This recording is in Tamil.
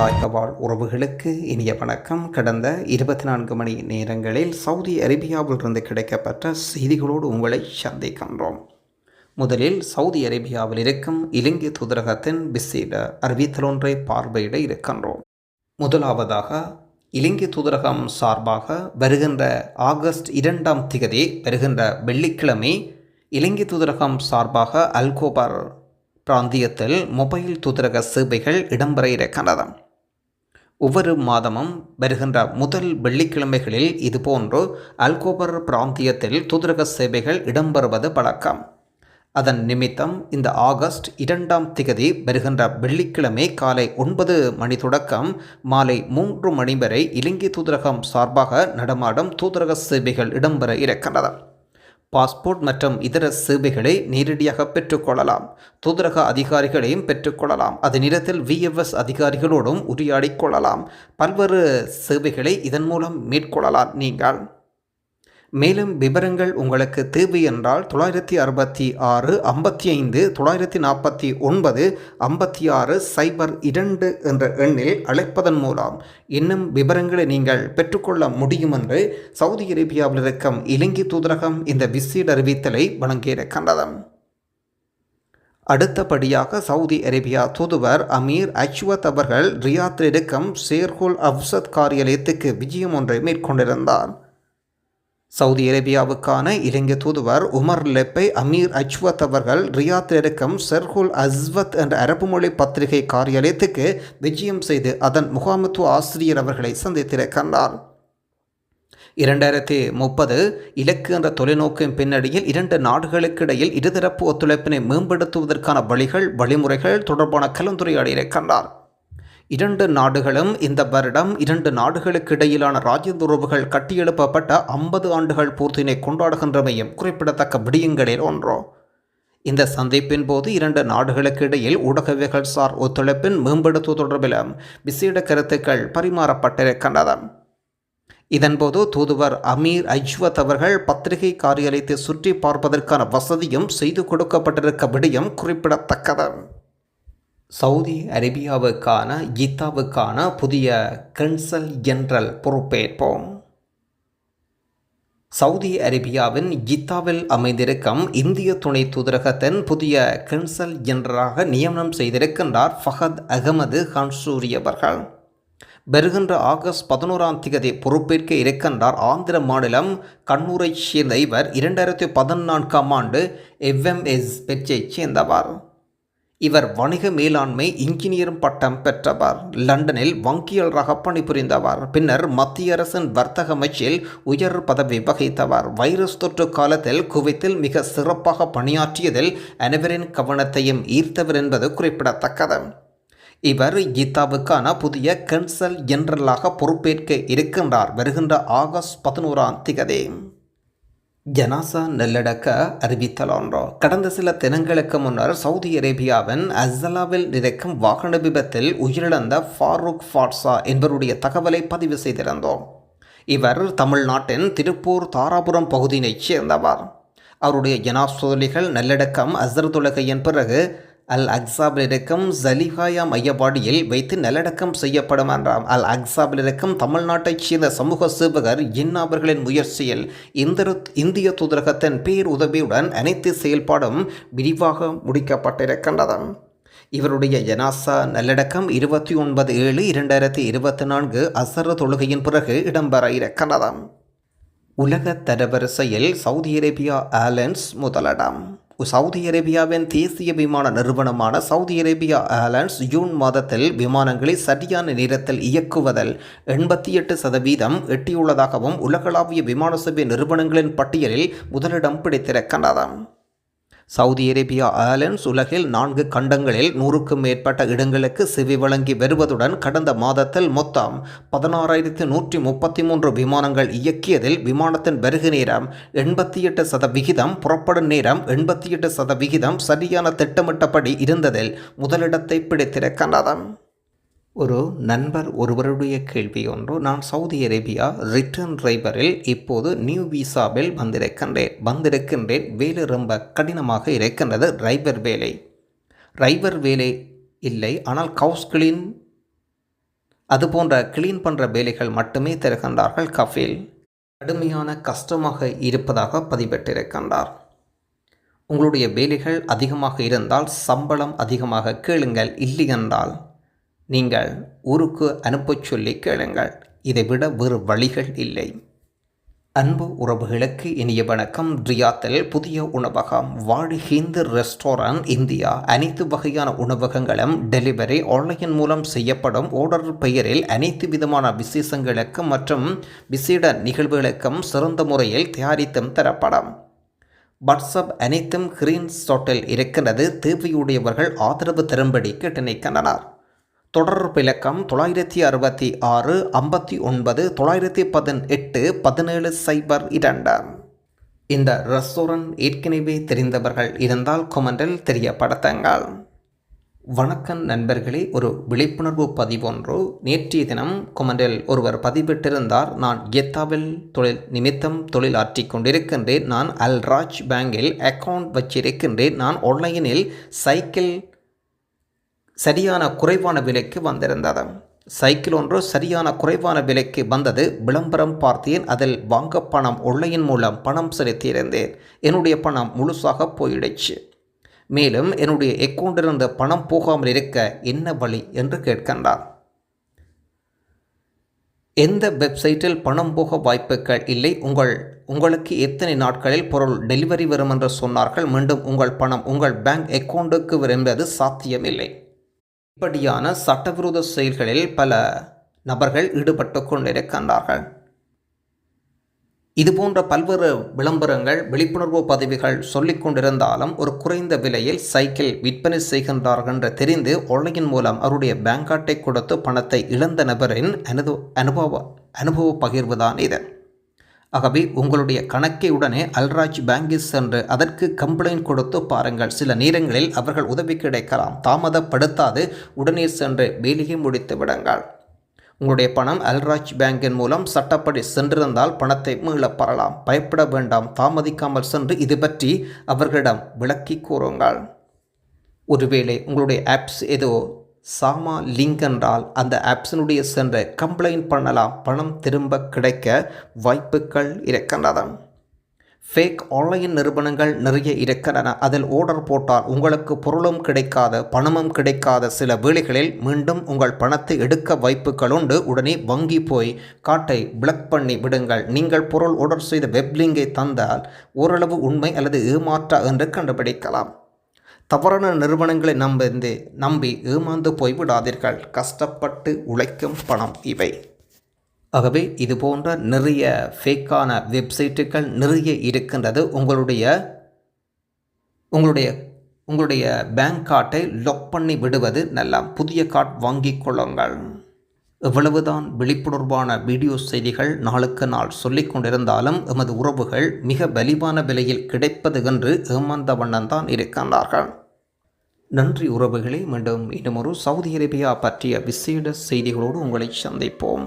தாயக உறவுகளுக்கு இனிய வணக்கம். கடந்த இருபத்தி நான்கு மணி நேரங்களில் சவுதி அரேபியாவிலிருந்து கிடைக்கப்பட்ட செய்திகளோடு உங்களை சந்திக்கின்றோம். முதலில் சவுதி அரேபியாவில் இருக்கும் இலங்கை தூதரகத்தின் விசேட அறிவித்தலொன்றை பார்வையிட இருக்கின்றோம். முதலாவதாக இலங்கை தூதரகம் சார்பாக வருகின்ற ஆகஸ்ட் இரண்டாம் திகதி வருகின்ற வெள்ளிக்கிழமை இலங்கை தூதரகம் சார்பாக அல்கோபார் பிராந்தியத்தில் மொபைல் தூதரக சேவைகள் இடம்பெற இருக்கின்றன. ஒவ்வொரு மாதமும் வருகின்ற முதல் வெள்ளிக்கிழமைகளில் இதுபோன்று அல்கோபர் பிராந்தியத்தில் தூதரக சேவைகள் இடம்பெறுவது வழக்கம். அதன் நிமித்தம் இந்த ஆகஸ்ட் இரண்டாம் திகதி வருகின்ற வெள்ளிக்கிழமை காலை ஒன்பது மணி தொடக்கம் மாலை மூன்று மணி வரை இலங்கை தூதரகம் சார்பாக நடமாடும் தூதரக சேவைகள் இடம்பெற இருக்கின்றன. பாஸ்போர்ட் மற்றும் இதர சேவைகளை நேரடியாக பெற்றுக்கொள்ளலாம். தூதரக அதிகாரிகளையும் பெற்றுக்கொள்ளலாம். அது நேரத்தில் விஎஃப்எஸ் அதிகாரிகளோடும் உரையாடிக் கொள்ளலாம். பல்வேறு சேவைகளை இதன் மூலம் மேற்கொள்ளலாம். நீங்கள் மேலும் விவரங்கள் உங்களுக்கு தேவை என்றால் தொள்ளாயிரத்தி அறுபத்தி ஆறு ஐம்பத்தி ஐந்து தொள்ளாயிரத்தி நாற்பத்தி ஒன்பது ஐம்பத்தி ஆறு சைபர் இரண்டு என்ற எண்ணில் அழைப்பதன் மூலம் இன்னும் விவரங்களை நீங்கள் பெற்றுக்கொள்ள முடியும் என்று சவுதி அரேபியாவில் இருக்கும் இலங்கை தூதரகம் இந்த விசேட அறிவித்தலை வழங்கியிருக்கின்றது அடுத்தபடியாக சவுதி அரேபியா தூதுவர் அமீர் அச்வத் அவர்கள் ரியாத்தில் இருக்கும் ஷேர்ஹுல் அப்சத் காரியாலயத்துக்கு விஜயம் ஒன்றை மேற்கொண்டிருந்தார். சவுதி அரேபியாவுக்கான இலங்கை தூதுவர் உமர் லெப்பை அமீர் அஜ்வத் அவர்கள் ரியாத்தில் இருக்கும் செர்ஹுல் அஸ்வத் என்ற அரபு மொழி பத்திரிகை காரியாலயத்துக்கு விஜயம் செய்து அதன் முகாமத்துவ ஆசிரியர் அவர்களை சந்தித்திருக்கின்றார் இரண்டாயிரத்தி முப்பது இலக்கு என்ற தொலைநோக்கின் பின்னணியில் இரண்டு நாடுகளுக்கு இடையில் இருதரப்பு ஒத்துழைப்பினை மேம்படுத்துவதற்கான வழிகள் வழிமுறைகள் தொடர்பான கலந்துரையாடி கண்டார். இரண்டு நாடுகளும் இந்த வருடம் இரண்டு நாடுகளுக்கு இடையிலான ராஜ்யந்த கட்டியெழுப்பப்பட்ட ஐம்பது ஆண்டுகள் பூர்த்தினை கொண்டாடுகின்றமையும் குறிப்பிடத்தக்க விடியங்களில் ஒன்றோ. இந்த சந்திப்பின் போது இரண்டு நாடுகளுக்கு இடையில் ஊடகவியல் சார் ஒத்துழைப்பின் மேம்படுத்துவது தொடர்பிலும் விசேட கருத்துக்கள் பரிமாறப்பட்டிருக்கின்றன. இதன்போது தூதுவர் அமீர் அஜ்வத் அவர்கள் பத்திரிகை காரியாலயத்தை சுற்றி பார்ப்பதற்கான வசதியும் செய்து கொடுக்கப்பட்டிருக்க விடயம் குறிப்பிடத்தக்கது. சவுதி அரேபியாவுக்கான ஜித்தாவுக்கான புதிய கன்சல் ஜெனரல் பொறுப்பேற்போம். சவுதி அரேபியாவின் ஜித்தாவில் அமைந்திருக்கும் இந்திய துணை தூதரகத்தின் புதிய கன்சல் ஜெனரலாக நியமனம் செய்திருக்கின்றார் ஃபஹத் அகமது ஹான்சூரி அவர்கள். வருகின்ற ஆகஸ்ட் பதினோராம் தேதி பொறுப்பேற்க இருக்கின்றார் ஆந்திர மாநிலம் கண்ணூரைச் சேர்ந்த இவர் இரண்டாயிரத்தி பதினான்காம் ஆண்டு எவ்எம்எஸ் பெற்றைச் சேர்ந்தவர். இவர் வணிக மேலாண்மை இன்ஜினியரும் பட்டம் பெற்றவர். லண்டனில் வங்கியாளராக பணிபுரிந்தவர். பின்னர் மத்திய அரசின் வர்த்தக அமைச்சில் உயர் பதவி வகித்தவர். வைரஸ் தொற்று காலத்தில் குவைத்தில் மிக சிறப்பாக பணியாற்றியதில் அனைவரின் கவனத்தையும் ஈர்த்தவர் என்பது குறிப்பிடத்தக்கது. இவர் கீதாவுக்கான புதிய கன்சல் ஜெனரலாக பொறுப்பேற்க இருக்கின்றார். வருகின்ற ஆகஸ்ட் பதினோராம் திகதி ஜனாசா நல்லடக்க அறிவித்தலான்றோ. கடந்த சில தினங்களுக்கு முன்னர் சவுதி அரேபியாவின் அஸ்ஸலாவில் நிறைக்கும் வாகன விபத்தில் உயிரிழந்த ஃபாரூக் ஃபாட்ஸா என்பவருடைய தகவலை பதிவு செய்திருந்தோம். இவர் தமிழ்நாட்டின் திருப்பூர் தாராபுரம் பகுதியினைச் சேர்ந்தவர். அவருடைய ஜனாசோலிகள் நல்லடக்கம் அசர்துலகையின் பிறகு அல் அக்சாபில் இருக்கும் ஜலிஹாயா ஐயப்பாடியில் வைத்து நல்லடக்கம் செய்யப்படும் என்றாம். அல் அக்சாபில் இருக்கும் தமிழ்நாட்டைச் சேர்ந்த சமூக சேவகர் இன்னா அவர்களின் முயற்சியில் இந்திய தூதரகத்தின் பேர் உதவியுடன் அனைத்து செயல்பாடும் விரிவாக முடிக்கப்பட்டிருக்கின்றது. இவருடைய ஜனாசா நல்லடக்கம் இருபத்தி ஒன்பது ஏழு இரண்டாயிரத்தி இருபத்தி நான்கு அசர தொழுகையின் பிறகு இடம்பெற இருக்கின்றதாம் உலக தரவரிசையில் சவுதி அரேபியா ஏர்லைன்ஸ் முதலிடம். சவுதி அரேபியாவின் தேசிய விமான நிறுவனமான சவுதி அரேபியா ஏர்லைன்ஸ் ஜூன் மாதத்தில் விமானங்களை சரியான நேரத்தில் இயக்குவதில் எண்பத்தி எட்டு சதவீதம் எட்டியுள்ளதாகவும் உலகளாவிய விமான சேவை நிறுவனங்களின் பட்டியலில் முதலிடம் பிடித்திருக்கின்றது சவுதி அரேபியா ஏர்லைன்ஸ் உலகில் நான்கு கண்டங்களில் நூறுக்கும் மேற்பட்ட இடங்களுக்கு செவி வழங்கி வருவதுடன் கடந்த மாதத்தில் மொத்தம் பதினாறாயிரத்து நூற்றி முப்பத்தி மூன்று விமானங்கள் இயக்கியதில் விமானத்தின் வருகை நேரம் எண்பத்தி எட்டு சதவிகிதம் புறப்படும் நேரம் எண்பத்தி எட்டு சதவிகிதம் சரியான திட்டமிட்டபடி இருந்ததில் முதலிடத்தை பிடித்திருக்கின்றன ஒரு நண்பர் ஒருவருடைய கேள்வி ஒன்று நான் சவுதி அரேபியா ரிட்டர்ன் டிரைவரில் இப்போது நியூ விசாவில் வந்திருக்கின்றேன். வந்திருக்கின்றேன். வேலை ரொம்ப கடினமாக இருக்கின்றது. டிரைவர் வேலை. டிரைவர் வேலை இல்லை. ஆனால் கவுஸ் கிளீன் அது அதுபோன்ற கிளீன் பண்ணுற வேலைகள் மட்டுமே தருகின்றார்கள். கஃபீல் கடுமையான கஷ்டமாக இருப்பதாக பதிவிட்டிருக்கின்றார். உங்களுடைய வேலைகள் அதிகமாக இருந்தால் சம்பளம் அதிகமாக கேளுங்கள். இல்லையென்றால் நீங்கள் ஊருக்கு அனுப்பச் சொல்லி கேளுங்கள். இதைவிட வேறு வழிகள் இல்லை. அன்பு உறவுகளுக்கு இனிய வணக்கம். ரியாத்தில் புதிய உணவகம் வாடி ஹிந்து ரெஸ்டாரண்ட் இந்தியா. அனைத்து வகையான உணவகங்களும் டெலிவரி ஆன்லைன் மூலம் செய்யப்படும். ஆர்டர் பெயரில் அனைத்து விதமான விசேஷங்களுக்கும் மற்றும் விசேட நிகழ்வுகளுக்கும் சிறந்த முறையில் தயாரித்தும் தரப்படும். வாட்ஸ்அப் அனைத்தும் கிரீன் ஸ்டாட்டில் இருக்கிறது தேவையுடையவர்கள் ஆதரவு தரும்படி கேட்டு நிற்கின்றனர் தொடர்பு இலக்கம் தொள்ளாயிரத்தி அறுபத்தி ஆறு ஐம்பத்தி ஒன்பது தொள்ளாயிரத்தி பதினெட்டு பதினேழு சைபர் இரண்டு இந்த ரெஸ்டாரண்ட் ஏற்கனவே தெரிந்தவர்கள் இருந்தால் கொமெண்டில் தெரியப்படுத்துங்கள். வணக்கம் நண்பர்களே ஒரு விழிப்புணர்வு பதிவொன்று நேற்றைய தினம் கொமெண்டில் ஒருவர் பதிவிட்டிருந்தார். நான் எத்தாவில் தொழில் நிமித்தம் தொழில் ஆற்றி கொண்டிருக்கின்றேன். நான் அல்ராஜ் பேங்கில் அக்கவுண்ட் வச்சிருக்கின்றேன். நான் ஆன்லைனில் சைக்கிள் சரியான குறைவான விலைக்கு வந்திருந்தது. சைக்கிள் ஒன்று சரியான குறைவான விலைக்கு வந்தது. விளம்பரம் பார்த்தேன். அதில் வாங்க பணம் உள்ளையின் மூலம் பணம் செலுத்தியிருந்தேன். என்னுடைய பணம் முழுசாக போயிடுச்சு. மேலும் என்னுடைய அக்கௌண்டிலிருந்து பணம் போகாமல் இருக்க என்ன வழி என்று கேட்கின்றார் எந்த வெப்சைட்டில் பணம் போக வாய்ப்புகள் இல்லை? உங்கள் உங்களுக்கு எத்தனை நாட்களில் பொருள் டெலிவரி வரும் என்று சொன்னார்கள். மீண்டும் உங்கள் பணம் உங்கள் பேங்க் அக்கௌண்ட்டுக்கு வரும் என்பது சாத்தியமில்லை. இப்படியான சட்டவிரோத செயல்களில் பல நபர்கள் ஈடுபட்டு கொண்டிருக்கின்றார்கள். இதுபோன்ற பல்வேறு விளம்பரங்கள் விழிப்புணர்வு பதவிகள் சொல்லிக் கொண்டிருந்தாலும் ஒரு குறைந்த விலையில் சைக்கிள் விற்பனை செய்கின்றார்கள் என்று தெரிந்து ஆன்லைன் மூலம் அவருடைய பேங்க் அட்டை கொடுத்து பணத்தை இழந்த நபரின் அனுபவ அனுபவ அனுபவ பகிர்வுதான் இது. ஆகவே உங்களுடைய கணக்கை உடனே அல்ராஜ் பேங்கில் சென்று அதற்கு கம்ப்ளைண்ட் கொடுத்து பாருங்கள். சில நேரங்களில் அவர்கள் உதவி கிடைக்கலாம். தாமதப்படுத்தாது. உடனே சென்று வேலையை முடித்து விடுங்கள். உங்களுடைய பணம் அல்ராஜ் பேங்கின் மூலம் சட்டப்படி சென்றிருந்தால் பணத்தை மீளப் பெறலாம். பயப்பட வேண்டாம். தாமதிக்காமல் சென்று இது பற்றி அவர்களிடம் விளக்கி கூறுங்கள். ஒருவேளை உங்களுடைய ஆப்ஸ் ஏதோ சாமா லிங்க் என்றால் அந்த ஆப்ஸினுடைய சென்று கம்ப்ளைண்ட் பண்ணலாம் பணம் திரும்ப கிடைக்க வாய்ப்புகள் இருக்கின்றன. ஃபேக் ஆன்லைன் நிறுவனங்கள் நிறைய இருக்கின்றன. அதில் ஆர்டர் போட்டால் உங்களுக்கு பொருளும் கிடைக்காத பணமும் கிடைக்காத சில வேளைகளில் மீண்டும் உங்கள் பணத்தை எடுக்க வாய்ப்புகள் உண்டு. உடனே வங்கி போய் காட்டை பிளக் பண்ணி விடுங்கள். நீங்கள் பொருள் ஆர்டர் செய்த வெப்லிங்கை தந்தால் ஓரளவு உண்மை அல்லது ஏமாற்றா என்று கண்டுபிடிக்கலாம். தவறான நிறுவனங்களை நம்பிருந்து நம்பி ஏமாந்து போய்விடாதீர்கள். கஷ்டப்பட்டு உழைக்கும் பணம் இவை. ஆகவே இது போன்ற நிறைய ஃபேக்கான வெப்சைட்டுகள் நிறைய இருக்கின்றது. உங்களுடைய உங்களுடைய உங்களுடைய பேங்க் கார்டை லாக் பண்ணி விடுவது நல்லா புதிய கார்டு வாங்கிக் கொள்ளுங்கள். எவ்வளவுதான் விழிப்புணர்வான வீடியோ செய்திகள் நாளுக்கு நாள் சொல்லிக் கொண்டிருந்தாலும் எமது உறவுகள் மிக வலிவான விலையில் கிடைப்பது என்று ஏமாந்த வண்ணம் தான் இருக்கின்றார்கள். நன்றி உறவுகளே மீண்டும் இன்னும் ஒரு சவுதி அரேபியா பற்றிய விசேட செய்திகளோடு உங்களை சந்திப்போம்.